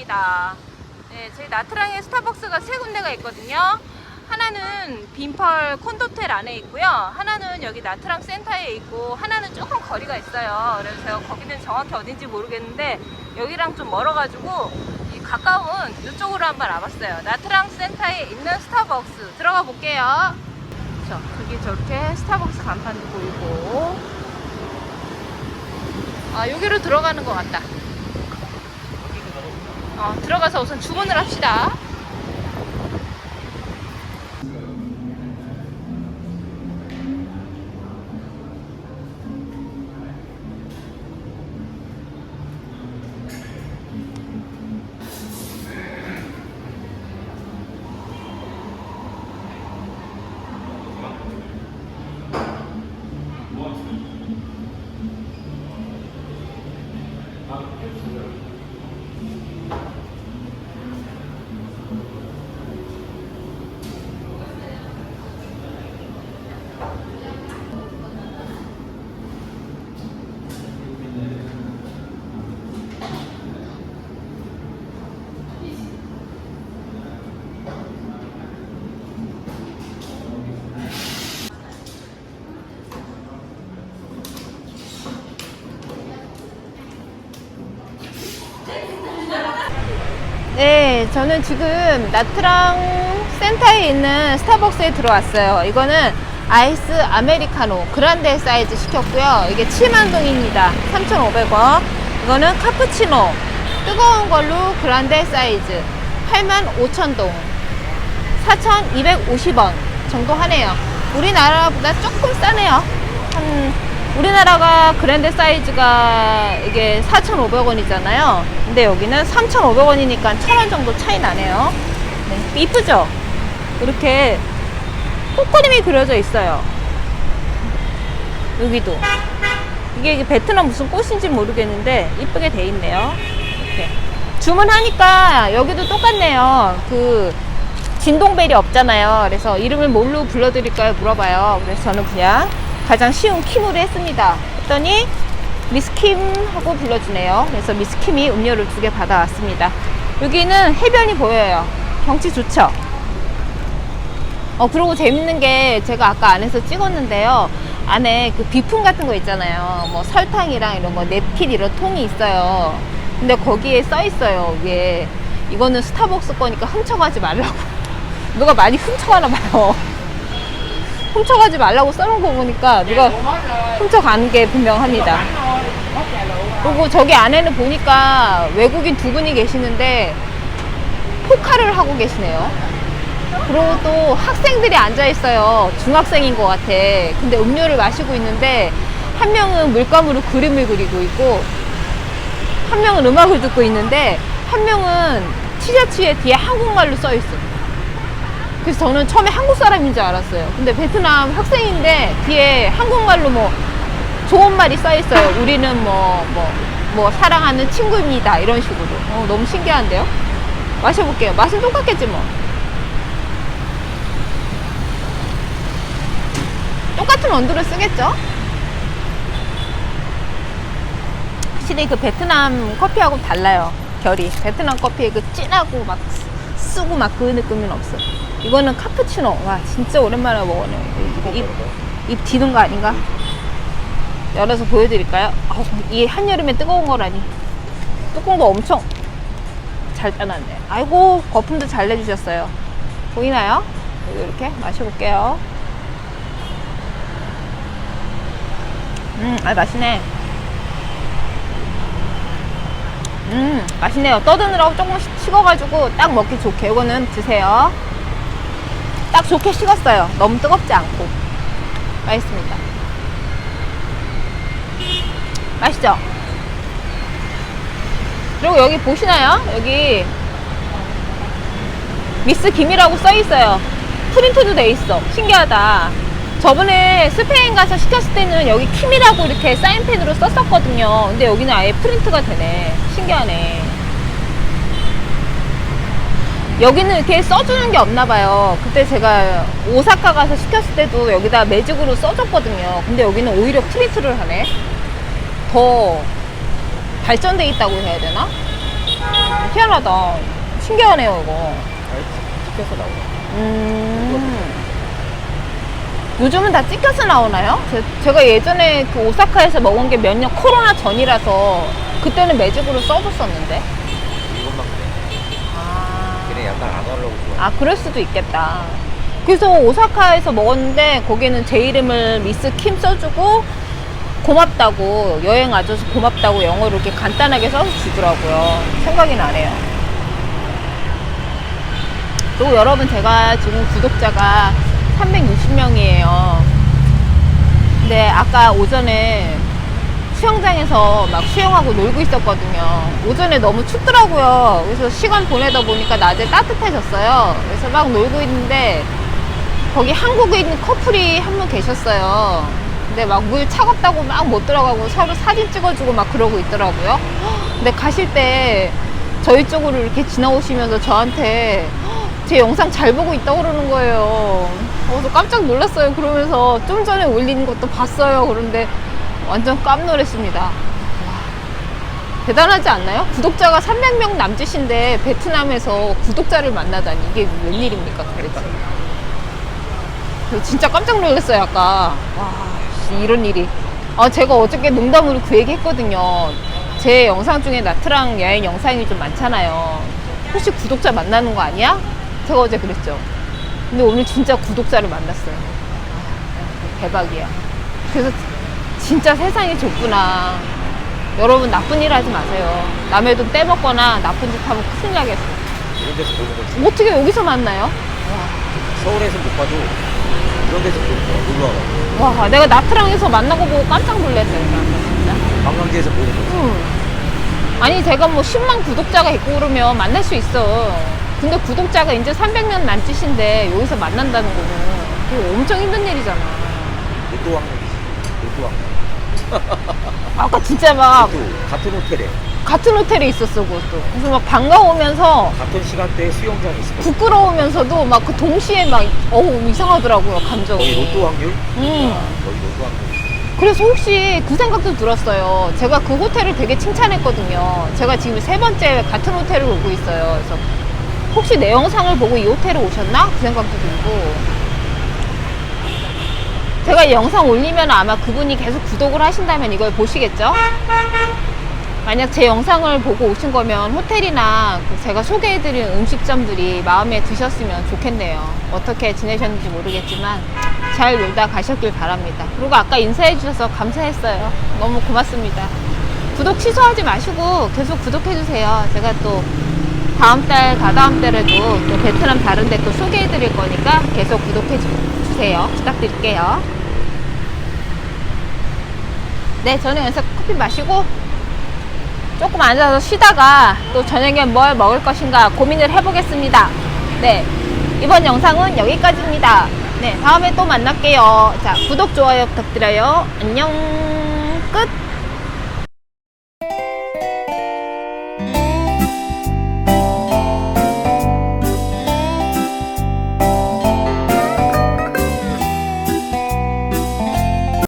스타벅스입니다. 네, 저희 나트랑에 스타벅스가 세 군데가 있거든요. 하나는 빈펄 콘도텔 안에 있고요. 하나는 여기 나트랑 센터에 있고, 하나는 조금 거리가 있어요. 그래서 제가 거기는 정확히 어딘지 모르겠는데, 여기랑 좀 멀어가지고, 이 가까운 이쪽으로 한번 와봤어요. 나트랑 센터에 있는 스타벅스. 들어가 볼게요. 저, 저기 저렇게 스타벅스 간판도 보이고, 아, 여기로 들어가는 것 같다. 어, 들어가서 우선 주문을 합시다. 네, 저는 지금 나트랑 센터에 있는 스타벅스에 들어왔어요. 이거는 아이스 아메리카노 그란데 사이즈 시켰고요. 이게 7만 동입니다. 3,500원. 이거는 카푸치노 뜨거운 걸로 그란데 사이즈 8만 5천 동. 4,250원 정도 하네요. 우리나라보다 조금 싸네요. 한 우리나라가 그랜드 사이즈가 이게 4,500원이잖아요. 근데 여기는 3,500원이니까 1,000원 정도 차이 나네요. 네, 이쁘죠? 이렇게 꽃그림이 그려져 있어요. 여기도. 이게 베트남 무슨 꽃인지 모르겠는데 이쁘게 돼 있네요. 이렇게. 주문하니까 여기도 똑같네요. 그 진동벨이 없잖아요. 그래서 이름을 뭘로 불러드릴까요? 물어봐요. 그래서 저는 그냥 가장 쉬운 킴으로 했습니다. 했더니 미스킴 하고 불러주네요. 그래서 미스킴이 음료를 두 개 받아왔습니다. 여기는 해변이 보여요. 경치 좋죠? 어, 그리고 재밌는 게 제가 아까 안에서 찍었는데요. 안에 그 비품 같은 거 있잖아요. 뭐 설탕이랑 이런 거, 냅킨 이런 통이 있어요. 근데 거기에 써 있어요. 위에. 이거는 스타벅스 거니까 훔쳐가지 말라고. 누가 많이 훔쳐가나 봐요. 훔쳐가지 말라고 써놓은 거 보니까 누가 훔쳐가는 게 분명합니다. 그리고 저기 안에는 보니까 외국인 두 분이 계시는데 포카를 하고 계시네요. 그리고 또 학생들이 앉아 있어요. 중학생인 것 같아. 근데 음료를 마시고 있는데 한 명은 물감으로 그림을 그리고 있고 한 명은 음악을 듣고 있는데 한 명은 티셔츠에 뒤에 한국말로 써 있어. 그래서 저는 처음에 한국 사람인 줄 알았어요. 근데 베트남 학생인데 뒤에 한국말로 뭐 좋은 말이 써 있어요. 우리는 뭐, 뭐, 뭐, 사랑하는 친구입니다. 이런 식으로. 어, 너무 신기한데요? 마셔볼게요. 맛은 똑같겠지 뭐. 똑같은 원두를 쓰겠죠? 확실히 그 베트남 커피하고 달라요. 결이. 베트남 커피의 그 진하고 막 쓰고 막 그 느낌은 없어. 이거는 카푸치노. 와, 진짜 오랜만에 먹어요. 입, 입 뒤는 거 아닌가? 열어서 보여드릴까요? 아우, 이 한여름에 뜨거운 거라니. 뚜껑도 엄청 잘 따놨네. 아이고, 거품도 잘 내주셨어요. 보이나요? 이렇게 마셔볼게요. 음, 아, 맛있네. 음, 맛있네요. 떠드느라고 조금 식- 식어가지고 딱 먹기 좋게. 이거는 드세요. 딱 좋게 식었어요. 너무 뜨겁지 않고. 맛있습니다. 맛있죠? 그리고 여기 보시나요? 여기 미스 김이라고 써 있어요. 프린트도 돼 있어. 신기하다. 저번에 스페인 가서 시켰을 때는 여기 킴이라고 이렇게 사인펜으로 썼었거든요. 근데 여기는 아예 프린트가 되네. 신기하네. 여기는 이렇게 써주는 게 없나 봐요. 그때 제가 오사카 가서 시켰을 때도 여기다 매직으로 써줬거든요. 근데 여기는 오히려 프린트를 하네. 더 발전돼 있다고 해야 되나? 희한하다. 신기하네요, 이거. 찍혀서 나오네. 음. 요즘은 다 찍혀서 나오나요? 제, 가 예전에 그 오사카에서 먹은 게 몇 년 코로나 전이라서 그때는 매직으로 써줬었는데. 이것만 그래. 아. 걔네 약간 안 하려고 좋아. 아, 그럴 수도 있겠다. 그래서 오사카에서 먹었는데 거기는 제 이름을 미스 킴 써주고 고맙다고 여행 와줘서 고맙다고 영어로 이렇게 간단하게 써서 주더라고요. 생각이 나네요. 또 여러분 제가 지금 구독자가 360명이에요. 근데 아까 오전에 수영장에서 막 수영하고 놀고 있었거든요. 오전에 너무 춥더라고요. 그래서 시간 보내다 보니까 낮에 따뜻해졌어요. 그래서 막 놀고 있는데 거기 한국에 있는 커플이 한 분 계셨어요. 근데 막 물 차갑다고 막 못 들어가고 서로 사진 찍어주고 막 그러고 있더라고요. 근데 가실 때 저희 쪽으로 이렇게 지나오시면서 저한테 제 영상 잘 보고 있다고 그러는 거예요. 그래서 깜짝 놀랐어요. 그러면서 좀 전에 올린 것도 봤어요. 그런데 완전 깜놀했습니다. 와, 대단하지 않나요? 구독자가 300명 남짓인데 베트남에서 구독자를 만나다니 이게 웬일입니까 도대체. 진짜 깜짝 놀랐어요 아까. 와 씨, 이런 일이. 아 제가 어저께 농담으로 그 얘기 했거든요. 제 영상 중에 나트랑 여행 영상이 좀 많잖아요. 혹시 구독자 만나는 거 아니야? 제가 어제 그랬죠. 근데 오늘 진짜 구독자를 만났어요. 아, 대박이야. 그래서 진짜 세상이 좁구나. 여러분 나쁜 일 하지 마세요. 남의 돈 떼먹거나 나쁜 짓 하면 큰일 나겠어. 이런 데서 보는 거지. 어떻게 여기서 만나요? 서울에서 못 봐도 이런 데서 보는 거야. 놀러 와가지고. 와, 내가 나트랑에서 거 보고 깜짝 놀랐어요. 진짜. 관광지에서 보는 거지. 응. 아니, 제가 뭐 10만 구독자가 있고 그러면 만날 수 있어. 근데 구독자가 이제 300명 남짓인데 여기서 만난다는 거는 엄청 힘든 일이잖아. 로또 왕국이지. 로또 왕국. 아까 진짜 막 같은 호텔에 같은 호텔에 있었어, 그것도. 그래서 막 반가우면서 같은 시간대에 수영장이 있어. 부끄러우면서도 막 그 동시에 막 어우 이상하더라고요 감정이. 거의 로또 확률? 음. 아, 거의 로또 확률. 그래서 혹시 그 생각도 들었어요. 제가 그 호텔을 되게 칭찬했거든요. 제가 지금 세 번째 같은 호텔을 오고 있어요. 그래서 혹시 내 영상을 보고 이 호텔에 오셨나? 그 생각도 들고. 제가 이 영상 올리면 아마 그분이 계속 구독을 하신다면 이걸 보시겠죠? 만약 제 영상을 보고 오신 거면 호텔이나 그 제가 소개해드린 음식점들이 마음에 드셨으면 좋겠네요. 어떻게 지내셨는지 모르겠지만 잘 놀다 가셨길 바랍니다. 그리고 아까 인사해 주셔서 감사했어요. 너무 고맙습니다. 구독 취소하지 마시고 계속 구독해 주세요. 제가 또 다음 달, 다다음 달에도 또 베트남 다른 데 또 소개해 드릴 거니까 계속 구독해 주- 주세요. 부탁드릴게요. 네, 저는 여기서 커피 마시고 조금 앉아서 쉬다가 또 저녁에 뭘 먹을 것인가 고민을 해보겠습니다. 네. 이번 영상은 여기까지입니다. 네. 다음에 또 만날게요. 자, 구독, 좋아요 부탁드려요. 안녕. 끝.